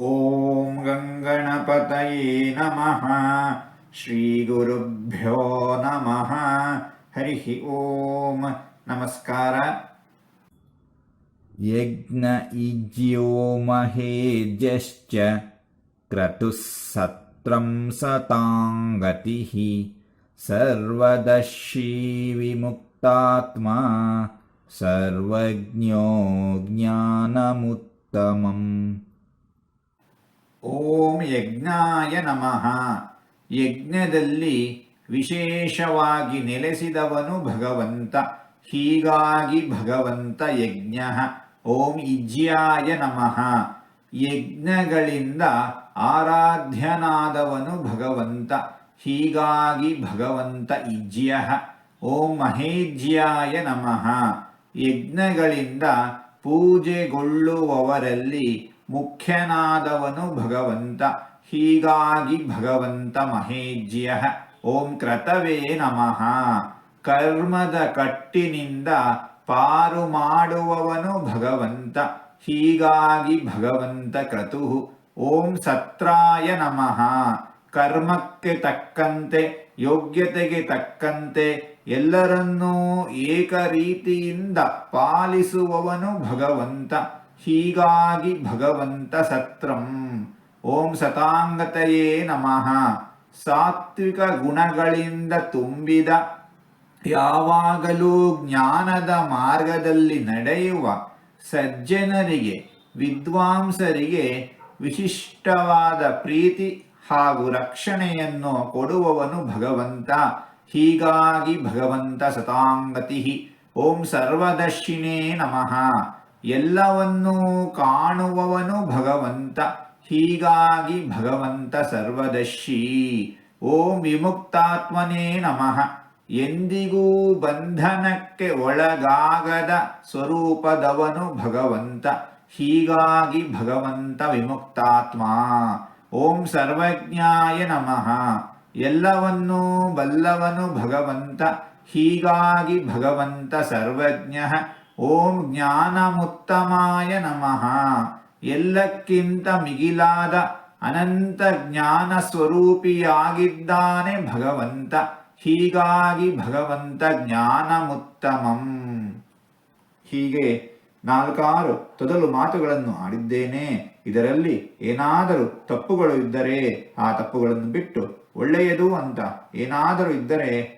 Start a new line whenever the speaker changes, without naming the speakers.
ॐ गङ्गणपतये नमः। श्रीगुरुभ्यो नमः। हरिः ॐ नमस्कार।
यज्ञ इज्यो महेज्यश्च क्रतुः सत्रं सतां गतिः। सर्वदर्शी विमुक्तात्मा सर्वज्ञो ज्ञानमुत्तमम्
ಓಂ ಯಜ್ಞಾಯ ನಮಃ. ಯಜ್ಞದಲ್ಲಿ ವಿಶೇಷವಾಗಿ ನೆಲೆಸಿದವನು ಭಗವಂತ. ಹೀಗಾಗಿ ಭಗವಂತ ಯಜ್ಞ. ಓಂ ಇಜ್ಯಾಯ ನಮಃ. ಯಜ್ಞಗಳಿಂದ ಆರಾಧ್ಯನಾದವನು ಭಗವಂತ. ಹೀಗಾಗಿ ಭಗವಂತ ಇಜ್ಯ. ಓಂ ಮಹೇಜ್ಯಾಯ ನಮಃ. ಯಜ್ಞಗಳಿಂದ ಪೂಜೆಗೊಳ್ಳುವವರಲ್ಲಿ ಮುಖ್ಯನಾದವನು ಭಗವಂತ. ಹೀಗಾಗಿ ಭಗವಂತ ಮಹೇಜ್ಯ. ಓಂ ಕ್ರತವೇ ನಮಃ. ಕರ್ಮದ ಕಟ್ಟಿನಿಂದ ಪಾರು ಮಾಡುವವನು ಭಗವಂತ. ಹೀಗಾಗಿ ಭಗವಂತ ಕ್ರತು ಓಂ ಸತ್ರಾಯ ನಮಃ. ಕರ್ಮಕ್ಕೆ ತಕ್ಕಂತೆ, ಯೋಗ್ಯತೆಗೆ ತಕ್ಕಂತೆ ಎಲ್ಲರನ್ನೂ ಏಕ ರೀತಿಯಿಂದ ಪಾಲಿಸುವವನು ಭಗವಂತ. ಹೀಗಾಗಿ ಭಗವಂತ ಸತ್ರಂ. ಓಂ ಸತಾಂಗತಯೇ ನಮಃ. ಸಾತ್ವಿಕ ಗುಣಗಳಿಂದ ತುಂಬಿದ ಯಾವಾಗಲೂ ಜ್ಞಾನದ ಮಾರ್ಗದಲ್ಲಿ ನಡೆಯುವ ಸಜ್ಜನರಿಗೆ, ವಿದ್ವಾಂಸರಿಗೆ ವಿಶಿಷ್ಟವಾದ ಪ್ರೀತಿ ಹಾಗೂ ರಕ್ಷಣೆಯನ್ನು ಕೊಡುವವನು ಭಗವಂತ. ಹೀಗಾಗಿ ಭಗವಂತ ಸತಾಂಗತಿ ಓಂ ಸರ್ವದರ್ಶಿನೇ ನಮಃ. ಎಲ್ಲವನ್ನೂ ಕಾಣುವವನು ಭಗವಂತ. ಹೀಗಾಗಿ ಭಗವಂತ ಸರ್ವದರ್ಶಿ. ಓಂ ವಿಮುಕ್ತಾತ್ಮನೇ ನಮಃ. ಎಂದಿಗೂ ಬಂಧನಕ್ಕೆ ಒಳಗಾಗದ ಸ್ವರೂಪದವನು ಭಗವಂತ. ಹೀಗಾಗಿ ಭಗವಂತ ವಿಮುಕ್ತಾತ್ಮ. ಓಂ ಸರ್ವಜ್ಞಾಯ ನಮಃ. ಎಲ್ಲವನ್ನೂ ಬಲ್ಲವನು ಭಗವಂತ. ಹೀಗಾಗಿ ಭಗವಂತ ಸರ್ವಜ್ಞ. ಓಂ ಜ್ಞಾನಮುತ್ತಮಾಯ ನಮಃ. ಎಲ್ಲಕ್ಕಿಂತ ಮಿಗಿಲಾದ ಅನಂತ ಜ್ಞಾನ ಸ್ವರೂಪಿಯಾಗಿದ್ದಾನೆ ಭಗವಂತ. ಹೀಗಾಗಿ ಭಗವಂತ ಜ್ಞಾನಮುತ್ತಮಂ. ಹೀಗೆ ನಾಲ್ಕಾರು ತೊದಲು ಮಾತುಗಳನ್ನು ಆಡಿದ್ದೇನೆ. ಇದರಲ್ಲಿ ಏನಾದರೂ ತಪ್ಪುಗಳು ಇದ್ದರೆ ಆ ತಪ್ಪುಗಳನ್ನು ಬಿಟ್ಟು ಒಳ್ಳೆಯದು ಅಂತ ಏನಾದರೂ ಇದ್ದರೆ